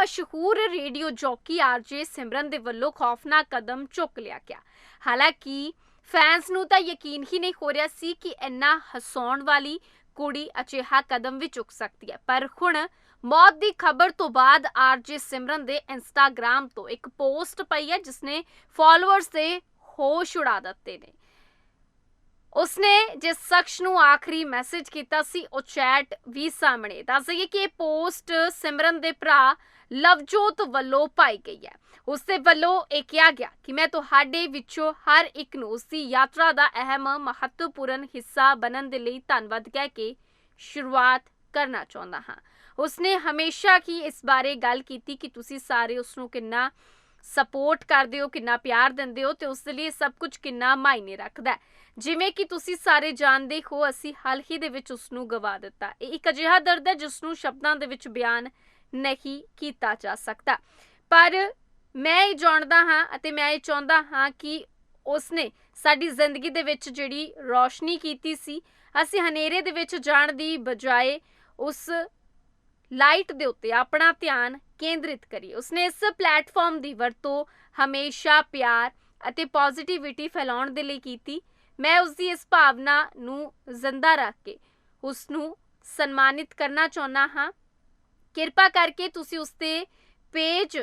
ਮਸ਼ਹੂਰ radio jockey ਆਰਜੇ ਸਿਮਰਨ ਦੇ ਵੱਲੋਂ ਖੌਫਨਾਕ ਕਦਮ ਚੁੱਕ ਲਿਆ ਗਿਆ। ਹਾਲਾਂਕਿ ਫੈਨਸ ਨੂੰ ਤਾਂ ਯਕੀਨ ਹੀ ਨਹੀਂ ਹੋ ਰਿਹਾ ਸੀ ਕਿ ਇੰਨਾ ਹਸਾਉਣ ਵਾਲੀ ਕੁੜੀ ਅਜਿਹਾ ਕਦਮ ਵੀ ਚੁੱਕ ਸਕਦੀ ਹੈ। ਪਰ ਹੁਣ ਮੌਤ ਦੀ ਖਬਰ ਤੋਂ ਬਾਅਦ ਆਰਜੇ ਸਿਮਰਨ ਦੇ ਇੰਸਟਾਗ੍ਰam ਤੋਂ ਇੱਕ ਪੋਸਟ ਪਈ ਹੈ, ਜਿਸਨੇ ਫਾਲੋਅਰਸ ਦੇ ਹੋਸ਼ ਉਡਾ ਦਿੱਤੇ ਨੇ। ਉਸਨੇ ਜਿਸ ਸ਼ਖਸ ਨੂੰ ਆਖਰੀ ਮੈਸੇਜ ਕੀਤਾ ਸੀ, ਉਹ ਚੈਟ ਵੀ ਸਾਹਮਣੇ ਦੱਸ ਦਈਏ ਕਿ ਇਹ ਪੋਸਟ ਸਿਮਰਨ ਦੇ ਭਰਾ ਲਵਜੋਤ ਵੱਲੋਂ ਪਾਈ ਗਈ ਹੈ। ਉਸ ਦੇ ਵੱਲੋਂ ਇਹ ਕਿਹਾ ਗਿਆ ਕਿ ਮੈਂ ਤੁਹਾਡੇ ਵਿੱਚੋਂ ਹਰ ਇੱਕ ਨੂੰ ਉਸ ਦੀ ਯਾਤਰਾ ਦਾ ਅਹਿਮ ਮਹੱਤਵਪੂਰਨ ਹਿੱਸਾ ਬਣਨ ਦੇ ਲਈ ਧੰਨਵਾਦ ਕਹਿ ਕੇ ਸ਼ੁਰੂਆਤ ਕਰਨਾ ਚਾਹੁੰਦਾ ਹਾਂ। ਉਸਨੇ ਹਮੇਸ਼ਾ ਹੀ ਇਸ ਬਾਰੇ ਗੱਲ ਕੀਤੀ ਕਿ ਤੁਸੀਂ ਸਾਰੇ ਉਸ ਨੂੰ ਕਿੰਨਾ ਸਪੋਰਟ ਕਰਦੇ ਹੋ, ਕਿੰਨਾ ਪਿਆਰ ਦਿੰਦੇ ਹੋ ਤੇ ਉਸ ਲਈ ਇਹ ਸਭ ਕੁਝ ਕਿੰਨਾ ਮਾਇਨੇ ਰੱਖਦਾ ਹੈ। ਜਿਵੇਂ ਕਿ ਤੁਸੀਂ ਸਾਰੇ ਜਾਣਦੇ ਹੋ, ਅਸੀਂ ਹਾਲ ਹੀ ਦੇ ਵਿੱਚ ਉਸ ਨੂੰ ਗਵਾ ਦਿੱਤਾ। ਇਹ ਇੱਕ ਅਜਿਹਾ ਦਰਦ ਹੈ ਜਿਸ ਨੂੰ ਸ਼ਬਦਾਂ ਦੇ ਵਿੱਚ ਬਿਆਨ ਨਹੀਂ ਕੀਤਾ ਜਾ ਸਕਦਾ। ਪਰ ਮੈਂ ਇਹ ਜਾਣਦਾ ਹਾਂ ਅਤੇ ਮੈਂ ਇਹ ਚਾਹੁੰਦਾ ਹਾਂ ਕਿ ਉਸਨੇ ਸਾਡੀ ਜ਼ਿੰਦਗੀ ਦੇ ਵਿੱਚ ਜਿਹੜੀ ਰੋਸ਼ਨੀ ਕੀਤੀ ਸੀ, ਅਸੀਂ ਹਨੇਰੇ ਦੇ ਵਿੱਚ ਜਾਣ ਦੀ ਬਜਾਏ ਉਸ ਲਾਈਟ ਦੇ ਉੱਤੇ ਆਪਣਾ ਧਿਆਨ ਕੇਂਦਰਿਤ ਕਰੀਏ। ਉਸਨੇ ਇਸ ਪਲੇਟਫਾਰਮ ਦੀ ਵਰਤੋਂ ਹਮੇਸ਼ਾ ਪਿਆਰ ਅਤੇ ਪੋਜ਼ਿਟਿਵਿਟੀ ਫੈਲਾਉਣ ਦੇ ਲਈ ਕੀਤੀ। ਮੈਂ ਉਸ ਦੀ ਇਸ ਭਾਵਨਾ ਨੂੰ ਜ਼ਿੰਦਾ ਰੱਖ ਕੇ ਉਸ ਨੂੰ ਸਨਮਾਨਿਤ ਕਰਨਾ ਚਾਹੁੰਦਾ ਹਾਂ। ਕਿਰਪਾ ਕਰਕੇ ਤੁਸੀਂ ਉਸ ਦੇ ਪੇਜ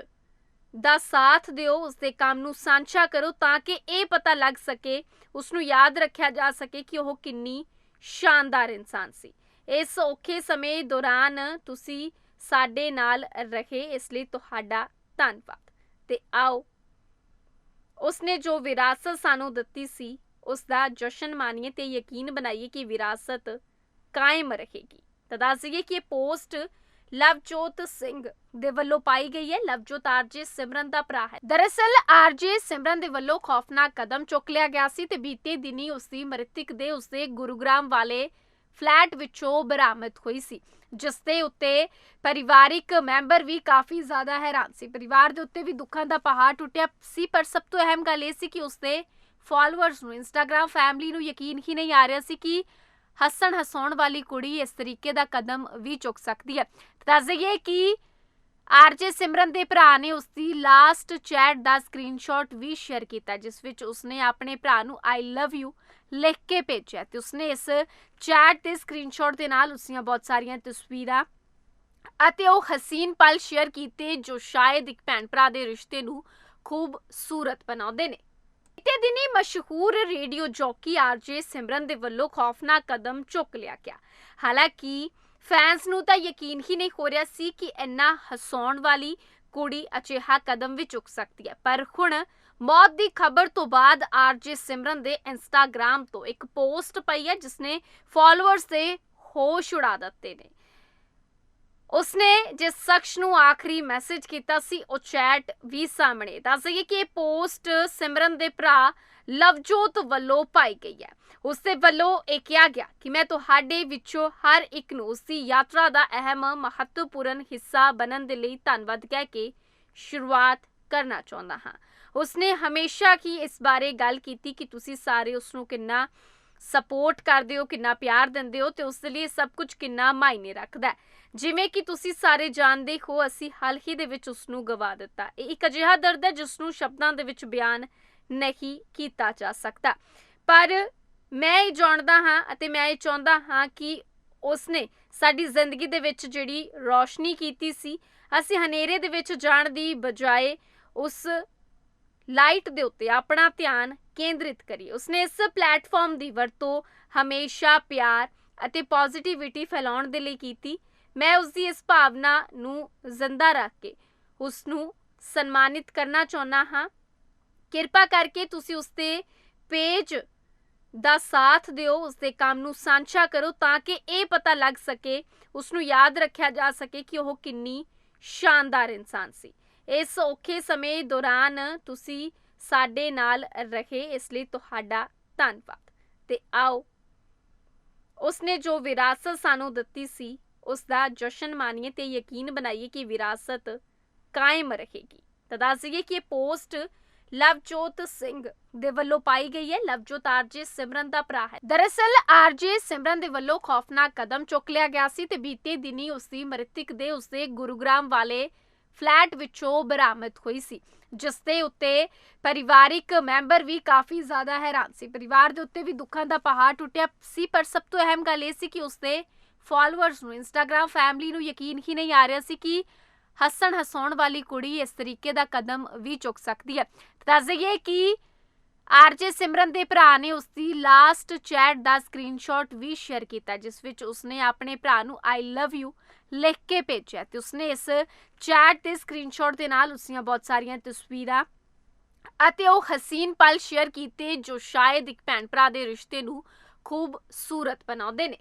ਦਾ ਸਾਥ ਦਿਓ ਉਸ ਦੇ ਕੰਮ ਨੂੰ ਸਾਂਝਾ ਕਰੋ ਤਾਂ ਕਿ ਇਹ ਪਤਾ ਲੱਗ ਸਕੇ ਉਸ ਨੂੰ ਯਾਦ ਰੱਖਿਆ ਜਾ ਸਕੇ ਕਿ ਉਹ ਕਿੰਨੀ ਸ਼ਾਨਦਾਰ ਇਨਸਾਨ ਸੀ। ਇਸ ਔਖੇ ਸਮੇਂ ਦੌਰਾਨ ਤੁਸੀਂ ਸਾਡੇ ਨਾਲ ਰਹੇ, ਇਸ ਲਈ ਤੁਹਾਡਾ ਧੰਨਵਾਦ। ਤੇ ਆਓ, ਉਸਨੇ ਜੋ ਵਿਰਾਸਤ ਸਾਨੂੰ ਦਿੱਤੀ ਸੀ ਉਸ ਦਾ ਜਸ਼ਨ ਮਾਨੀਏ ਤੇ ਯਕੀਨ ਬਣਾਈਏ ਕਿ ਵਿਰਾਸਤ ਕਾਇਮ ਰਹੇਗੀ। ਤਾਂ ਦੱਸ ਦਈਏ ਕਿ ਇਹ ਪੋਸਟ ਲਵਜੋਤ ਸਿੰਘ ਦੇ ਵੱਲੋਂ ਪਾਈ ਗਈ ਹੈ। ਲਵਜੋਤ ਆਰਜੇ ਸਿਮਰਨ ਦਾ ਭਰਾ ਹੈ। ਦਰਅਸਲ ਆਰਜੇ ਸਿਮਰਨ ਦੇ ਵੱਲੋਂ ਖੌਫਨਾਕ ਕਦਮ ਚੁੱਕ ਲਿਆ ਗਿਆ ਸੀ ਤੇ ਬੀਤੇ ਦਿਨੀ ਉਸ ਦੀ ਮ੍ਰਿਤਕ ਦੇ ਉਸ ਦੇ ਗੁਰੂਗ੍ਰਾਮ ਵਾਲੇ ਫਲੈਟ ਵਿੱਚੋਂ ਬਰਾਮਦ ਹੋਈ ਸੀ, ਜਿਸ ਦੇ ਉੱਤੇ ਪਰਿਵਾਰਿਕ ਮੈਂਬਰ ਵੀ ਕਾਫੀ ਜ਼ਿਆਦਾ ਹੈਰਾਨ ਸੀ। ਪਰਿਵਾਰ ਦੇ ਉੱਤੇ ਵੀ ਦੁੱਖਾਂ ਦਾ ਪਹਾੜ ਟੁੱਟਿਆ ਸੀ, ਪਰ ਸਭ ਤੋਂ ਅਹਿਮ ਗੱਲ ਇਹ ਸੀ ਕਿ ਉਸ ਦੇ ਫਾਲੋਅਰਸ ਨੂੰ ਇੰਸਟਾਗ੍ਰam ਫੈਮਿਲੀ ਨੂੰ ਯਕੀਨ ਹੀ ਨਹੀਂ ਆ ਰਿਹਾ ਸੀ ਕਿ ਹੱਸਣ ਹਸਾਉਣ ਵਾਲੀ ਕੁੜੀ ਇਸ ਤਰੀਕੇ ਦਾ ਕਦਮ ਵੀ ਚੁੱਕ ਸਕਦੀ ਹੈ। ਦੱਸ ਦਈਏ ਕਿ ਆਰਜੇ ਸਿਮਰਨ ਦੇ ਭਰਾ ਨੇ ਉਸ ਦੀ ਲਾਸਟ ਚੈਟ ਦਾ ਸਕਰੀਨਸ਼ਾਟ ਵੀ ਸ਼ੇਅਰ ਕੀਤਾ, ਜਿਸ ਵਿੱਚ ਉਸਨੇ ਆਪਣੇ ਭਰਾ ਨੂੰ ਆਈ ਲਵ ਯੂ ਲਿਖ ਕੇ ਭੇਜਿਆ ਤੇ ਉਸਨੇ ਇਸ ਚੈਟ ਦੇ ਸਕਰੀਨਸ਼ਾਟ ਦੇ ਨਾਲ ਉਸ ਦੀਆਂ ਬਹੁਤ ਸਾਰੀਆਂ ਤਸਵੀਰਾਂ ਅਤੇ ਉਹ ਹਸੀਨ ਪਲ ਸ਼ੇਅਰ ਕੀਤੇ ਜੋ ਸ਼ਾਇਦ ਇੱਕ ਭੈਣ ਭਰਾ ਦੇ ਰਿਸ਼ਤੇ ਨੂੰ ਖੂਬਸੂਰਤ ਬਣਾਉਂਦੇ ਨੇ। ਮਸ਼ਹੂਰ ਰੇਡੀਓ ਜੌਕੀ ਆਰਜੇ ਸਿਮਰਨ ਦੇ ਵੱਲੋਂ ਖੌਫਨਾਕ ਕਦਮ ਚੁੱਕ ਲਿਆ ਗਿਆ। ਹਾਲਾਂਕਿ ਫੈਨਸ ਨੂੰ ਤਾਂ ਯਕੀਨ ਹੀ ਨਹੀਂ ਹੋ ਰਿਹਾ ਸੀ ਕਿ ਇੰਨਾ ਹਸਾਉਣ ਵਾਲੀ ਕੁੜੀ ਅਜਿਹਾ ਕਦਮ ਵੀ ਚੁੱਕ ਸਕਦੀ ਹੈ। ਪਰ ਹੁਣ ਮੌਤ ਦੀ ਖਬਰ ਤੋਂ ਬਾਅਦ ਆਰਜੇ ਸਿਮਰਨ ਦੇ ਇੰਸਟਾਗ੍ਰam ਤੋਂ ਇੱਕ ਪੋਸਟ ਪਈ ਹੈ ਜਿਸਨੇ ਫਾਲੋਅਰਸ ਦੇ ਹੋਸ਼ ਉਡਾ ਦਿੱਤੇ ਨੇ। ਉਸਨੇ ਜਿਸ ਸ਼ਖਸ ਨੂੰ ਆਖਰੀ ਮੈਸੇਜ ਕੀਤਾ ਸੀ, ਉਹ ਚੈਟ ਵੀ ਸਾਹਮਣੇ ਦੱਸ ਦਈਏ ਕਿ ਇਹ ਪੋਸਟ ਸਿਮਰਨ ਦੇ ਭਰਾ ਲਵਜੋਤ ਵੱਲੋਂ ਪਾਈ ਗਈ ਹੈ। ਉਸ ਦੇ ਵੱਲੋਂ ਇਹ ਕਿਹਾ ਗਿਆ ਕਿ ਮੈਂ ਤੁਹਾਡੇ ਵਿੱਚੋਂ ਹਰ ਇੱਕ ਨੂੰ ਉਸ ਦੀ ਯਾਤਰਾ ਦਾ ਅਹਿਮ ਮਹੱਤਵਪੂਰਨ ਹਿੱਸਾ ਬਣਨ ਦੇ ਲਈ ਧੰਨਵਾਦ ਕਹਿ ਕੇ ਸ਼ੁਰੂਆਤ ਕਰਨਾ ਚਾਹੁੰਦਾ ਹਾਂ। ਉਸਨੇ ਹਮੇਸ਼ਾ ਹੀ ਇਸ ਬਾਰੇ ਗੱਲ ਕੀਤੀ ਕਿ ਤੁਸੀਂ ਸਾਰੇ ਉਸ ਨੂੰ ਕਿੰਨਾ ਸਪੋਰਟ ਕਰਦੇ ਹੋ, ਕਿੰਨਾ ਪਿਆਰ ਦਿੰਦੇ ਹੋ ਤੇ ਉਸ ਦੇ ਲਈ ਇਹ ਸਭ ਕੁਝ ਕਿੰਨਾ ਮਾਇਨੇ ਰੱਖਦਾ ਹੈ। ਜਿਵੇਂ ਕਿ ਤੁਸੀਂ ਸਾਰੇ ਜਾਣਦੇ ਹੋ, ਅਸੀਂ ਹਾਲ ਹੀ ਦੇ ਵਿੱਚ ਉਸ ਨੂੰ ਗਵਾ ਦਿੱਤਾ। ਇਹ ਇੱਕ ਅਜਿਹਾ ਦਰਦ ਹੈ ਜਿਸ ਨੂੰ ਸ਼ਬਦਾਂ ਦੇ ਵਿੱਚ ਬਿਆਨ ਨਹੀਂ ਕੀਤਾ ਜਾ ਸਕਦਾ। ਪਰ ਮੈਂ ਇਹ ਜਾਣਦਾ ਹਾਂ ਅਤੇ ਮੈਂ ਇਹ ਚਾਹੁੰਦਾ ਹਾਂ ਕਿ ਉਸਨੇ ਸਾਡੀ ਜ਼ਿੰਦਗੀ ਦੇ ਵਿੱਚ ਜਿਹੜੀ ਰੋਸ਼ਨੀ ਕੀਤੀ ਸੀ, ਅਸੀਂ ਹਨੇਰੇ ਦੇ ਵਿੱਚ ਜਾਣ ਦੀ ਬਜਾਏ ਉਸ ਲਾਈਟ ਦੇ ਉੱਤੇ ਆਪਣਾ ਧਿਆਨ ਕੇਂਦਰਿਤ ਕਰੀਏ। ਉਸਨੇ ਇਸ ਪਲੇਟਫਾਰਮ ਦੀ ਵਰਤੋਂ ਹਮੇਸ਼ਾ ਪਿਆਰ ਅਤੇ ਪੋਜ਼ਿਟਿਵਿਟੀ ਫੈਲਾਉਣ ਦੇ ਲਈ ਕੀਤੀ। ਮੈਂ ਉਸ ਦੀ ਇਸ ਭਾਵਨਾ ਨੂੰ ਜ਼ਿੰਦਾ ਰੱਖ ਕੇ ਉਸ ਨੂੰ ਸਨਮਾਨਿਤ ਕਰਨਾ ਚਾਹੁੰਦਾ ਹਾਂ। ਕਿਰਪਾ ਕਰਕੇ ਤੁਸੀਂ ਉਸ ਦੇ ਪੇਜ ਦਾ ਸਾਥ ਦਿਓ ਉਸ ਦੇ ਕੰਮ ਨੂੰ ਸਾਂਝਾ ਕਰੋ ਤਾਂ ਕਿ ਇਹ ਪਤਾ ਲੱਗ ਸਕੇ ਉਸ ਨੂੰ ਯਾਦ ਰੱਖਿਆ ਜਾ ਸਕੇ ਕਿ ਉਹ ਕਿੰਨੀ ਸ਼ਾਨਦਾਰ ਇਨਸਾਨ ਸੀ। ਇਸ ਔਖੇ ਸਮੇਂ ਦੌਰਾਨ ਤੁਸੀਂ ਸਾਡੇ ਨਾਲ ਰਹੇ, ਇਸ ਲਈ ਤੁਹਾਡਾ ਧੰਨਵਾਦ। ਤੇ ਆਓ, ਉਸਨੇ ਜੋ ਵਿਰਾਸਤ ਸਾਨੂੰ ਦਿੱਤੀ ਸੀ ਉਸ ਦਾ ਜਸ਼ਨ ਮਾਨੀਏ ਤੇ ਯਕੀਨ ਬਣਾਈਏ ਕਿ ਵਿਰਾਸਤ ਕਾਇਮ ਰਹੇਗੀ। ਤਾਂ ਦੱਸ ਦਈਏ ਕਿ ਇਹ ਪੋਸਟ ਲਵਜੋਤ ਸਿੰਘ ਦੇ ਵੱਲੋਂ ਪਾਈ ਗਈ ਹੈ। ਲਵਜੋਤ ਆਰਜੇ ਸਿਮਰਨ ਦਾ ਭਰਾ ਹੈ। ਦਰਅਸਲ ਆਰਜੇ ਸਿਮਰਨ ਦੇ ਵੱਲੋਂ ਖੌਫਨਾਕ ਕਦਮ ਚੁੱਕ ਲਿਆ ਗਿਆ ਸੀ ਤੇ ਬੀਤੇ ਦਿਨੀ ਉਸ ਦੀ ਮ੍ਰਿਤਕ ਦੇ ਉਸ ਦੇ ਗੁਰੂਗ੍ਰਾਮ ਵਾਲੇ ਫਲੈਟ ਵਿੱਚੋਂ ਬਰਾਮਦ ਹੋਈ ਸੀ, ਜਿਸ ਦੇ ਉੱਤੇ ਪਰਿਵਾਰਿਕ ਮੈਂਬਰ ਵੀ ਕਾਫੀ ਜ਼ਿਆਦਾ ਹੈਰਾਨ ਸੀ। ਪਰਿਵਾਰ ਦੇ ਉੱਤੇ ਵੀ ਦੁੱਖਾਂ ਦਾ ਪਹਾੜ ਟੁੱਟਿਆ ਸੀ, ਪਰ ਸਭ ਤੋਂ ਅਹਿਮ ਗੱਲ ਇਹ ਸੀ ਕਿ ਉਸਦੇ ਫਾਲੋਅਰਸ ਨੂੰ ਇੰਸਟਾਗ੍ਰam ਫੈਮਿਲੀ ਨੂੰ ਯਕੀਨ ਹੀ ਨਹੀਂ ਆ ਰਿਹਾ ਸੀ ਕਿ ਹੱਸਣ ਹਸਾਉਣ ਵਾਲੀ ਕੁੜੀ ਇਸ ਤਰੀਕੇ ਦਾ ਕਦਮ ਵੀ ਚੁੱਕ ਸਕਦੀ ਹੈ। ਦੱਸ ਦਈਏ ਕਿ ਆਰਜੇ ਸਿਮਰਨ ਦੇ ਭਰਾ ਨੇ ਉਸਦੀ ਲਾਸਟ ਚੈਟ ਦਾ ਸਕਰੀਨਸ਼ਾਟ ਵੀ ਸ਼ੇਅਰ ਕੀਤਾ, ਜਿਸ ਵਿੱਚ ਉਸਨੇ ਆਪਣੇ ਭਰਾ ਨੂੰ ਆਈ ਲਵ ਯੂ ਲਿਖ ਕੇ ਭੇਜਿਆ ਤੇ ਉਸਨੇ ਇਸ ਚੈਟ ਦੇ ਸਕਰੀਨਸ਼ਾਟ ਦੇ ਨਾਲ ਉਸ ਦੀਆਂ ਬਹੁਤ ਸਾਰੀਆਂ ਤਸਵੀਰਾਂ ਅਤੇ ਉਹ ਹਸੀਨ ਪਲ ਸ਼ੇਅਰ ਕੀਤੇ ਜੋ ਸ਼ਾਇਦ ਇੱਕ ਭੈਣ ਭਰਾ ਦੇ ਰਿਸ਼ਤੇ ਨੂੰ ਖੂਬਸੂਰਤ ਬਣਾਉਂਦੇ ਨੇ।